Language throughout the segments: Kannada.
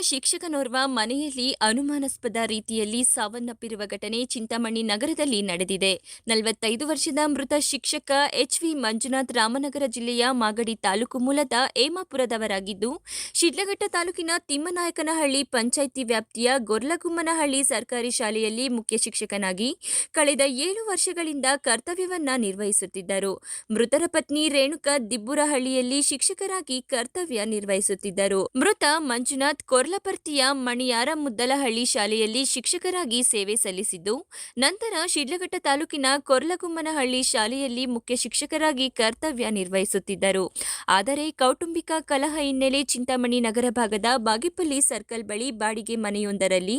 ಶಿಕ್ಷಕನೋರ್ವ ಮನೆಯಲ್ಲಿ ಅನುಮಾನಾಸ್ಪದ ರೀತಿಯಲ್ಲಿ ಸಾವನ್ನಪ್ಪಿರುವ ಘಟನೆ ಚಿಂತಾಮಣಿ ನಗರದಲ್ಲಿ ನಡೆದಿದೆ. ನಲವತ್ತೈದು ವರ್ಷದ ಮೃತ ಶಿಕ್ಷಕ ಎಚ್ವಿ ಮಂಜುನಾಥ್ ರಾಮನಗರ ಜಿಲ್ಲೆಯ ಮಾಗಡಿ ತಾಲೂಕು ಮೂಲದ ಏಮಾಪುರದವರಾಗಿದ್ದು ಶಿಡ್ಲಘಟ್ಟ ತಾಲೂಕಿನ ತಿಮ್ಮನಾಯಕನಹಳ್ಳಿ ಪಂಚಾಯಿತಿ ವ್ಯಾಪ್ತಿಯ ಗೊರ್ಲಗುಮ್ಮನಹಳ್ಳಿ ಸರ್ಕಾರಿ ಶಾಲೆಯಲ್ಲಿ ಮುಖ್ಯ ಶಿಕ್ಷಕನಾಗಿ ಕಳೆದ ಏಳು ವರ್ಷಗಳಿಂದ ಕರ್ತವ್ಯವನ್ನ ನಿರ್ವಹಿಸುತ್ತಿದ್ದರು. ಮೃತರ ಪತ್ನಿ ರೇಣುಕಾ ದಿಬ್ಬುರಹಳ್ಳಿಯಲ್ಲಿ ಶಿಕ್ಷಕರಾಗಿ ಕರ್ತವ್ಯ ನಿರ್ವಹಿಸುತ್ತಿದ್ದರು. ಮೃತ ಮಂಜುನಾಥ್ ಕೊರ್ಲಪರ್ತಿಯ ಮಣಿಯಾರ ಮುದ್ದಲಹಳ್ಳಿ ಶಾಲೆಯಲ್ಲಿ ಶಿಕ್ಷಕರಾಗಿ ಸೇವೆ ಸಲ್ಲಿಸಿದ್ದು, ನಂತರ ಶಿಡ್ಲಘಟ್ಟ ತಾಲೂಕಿನ ಕೊರ್ಲಗುಮ್ಮನಹಳ್ಳಿ ಶಾಲೆಯಲ್ಲಿ ಮುಖ್ಯ ಶಿಕ್ಷಕರಾಗಿ ಕರ್ತವ್ಯ ನಿರ್ವಹಿಸುತ್ತಿದ್ದರು. ಆದರೆ ಕೌಟುಂಬಿಕ ಕಲಹ ಹಿನ್ನೆಲೆ ಚಿಂತಾಮಣಿ ನಗರ ಭಾಗದ ಬಾಗಿಪಲ್ಲಿ ಸರ್ಕಲ್ ಬಳಿ ಬಾಡಿಗೆ ಮನೆಯೊಂದರಲ್ಲಿ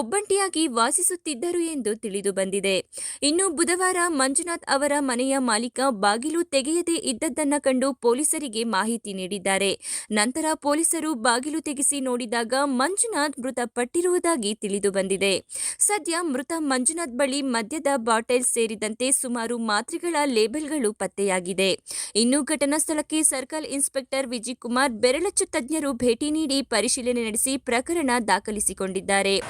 ಒಬ್ಬಂಟಿಯಾಗಿ ವಾಸಿಸುತ್ತಿದ್ದರು ಎಂದು ತಿಳಿದು ಬಂದಿದೆ. ಇನ್ನು ಬುಧವಾರ ಮಂಜುನಾಥ್ ಅವರ ಮನೆಯ ಮಾಲೀಕ ಬಾಗಿಲು ತೆಗೆಯದೇ ಇದ್ದದ್ದನ್ನು ಕಂಡು ಪೊಲೀಸರಿಗೆ ಮಾಹಿತಿ ನೀಡಿದ್ದಾರೆ. ನಂತರ ಪೊಲೀಸರು ಬಾಗಿಲು ತೆಗೆಸಿ ನೋಡಿದಾಗ ಮಂಜುನಾಥ್ ಮೃತಪಟ್ಟಿರುವುದಾಗಿ ತಿಳಿದು ಬಂದಿದೆ. ಸದ್ಯ ಮೃತ ಮಂಜುನಾಥ್ ಬಳಿ ಮದ್ಯದ ಬಾಟಲ್ ಸೇರಿದಂತೆ ಸುಮಾರು ಮಾತ್ರೆಗಳ ಲೇಬಲ್ಗಳು ಪತ್ತೆಯಾಗಿದೆ. ಇನ್ನು ಘಟನಾ ಸ್ಥಳಕ್ಕೆ ಸರ್ಕಲ್ ಇನ್ಸ್ಪೆಕ್ಟರ್ ವಿಜಯ್ ಕುಮಾರ್ ಬೆರಳಚ್ಚು ತಜ್ಞರು ಭೇಟಿ ನೀಡಿ ಪರಿಶೀಲನೆ ನಡೆಸಿ ಪ್ರಕರಣ ದಾಖಲಿಸಿಕೊಂಡಿದ್ದಾರೆ.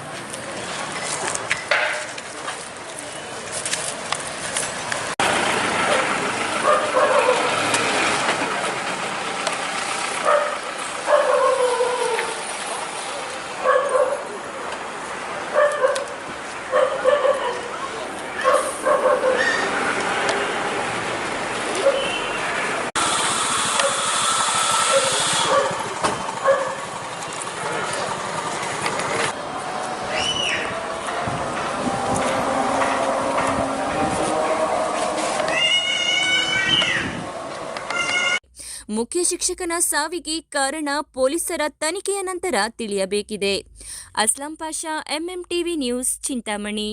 ಮುಖ್ಯ ಶಿಕ್ಷಕನ ಸಾವಿಗೆ ಕಾರಣ ಪೊಲೀಸರ ತನಿಖೆಯ ನಂತರ ತಿಳಿಯಬೇಕಿದೆ. Aslam Pasha MMTV news Chintamani.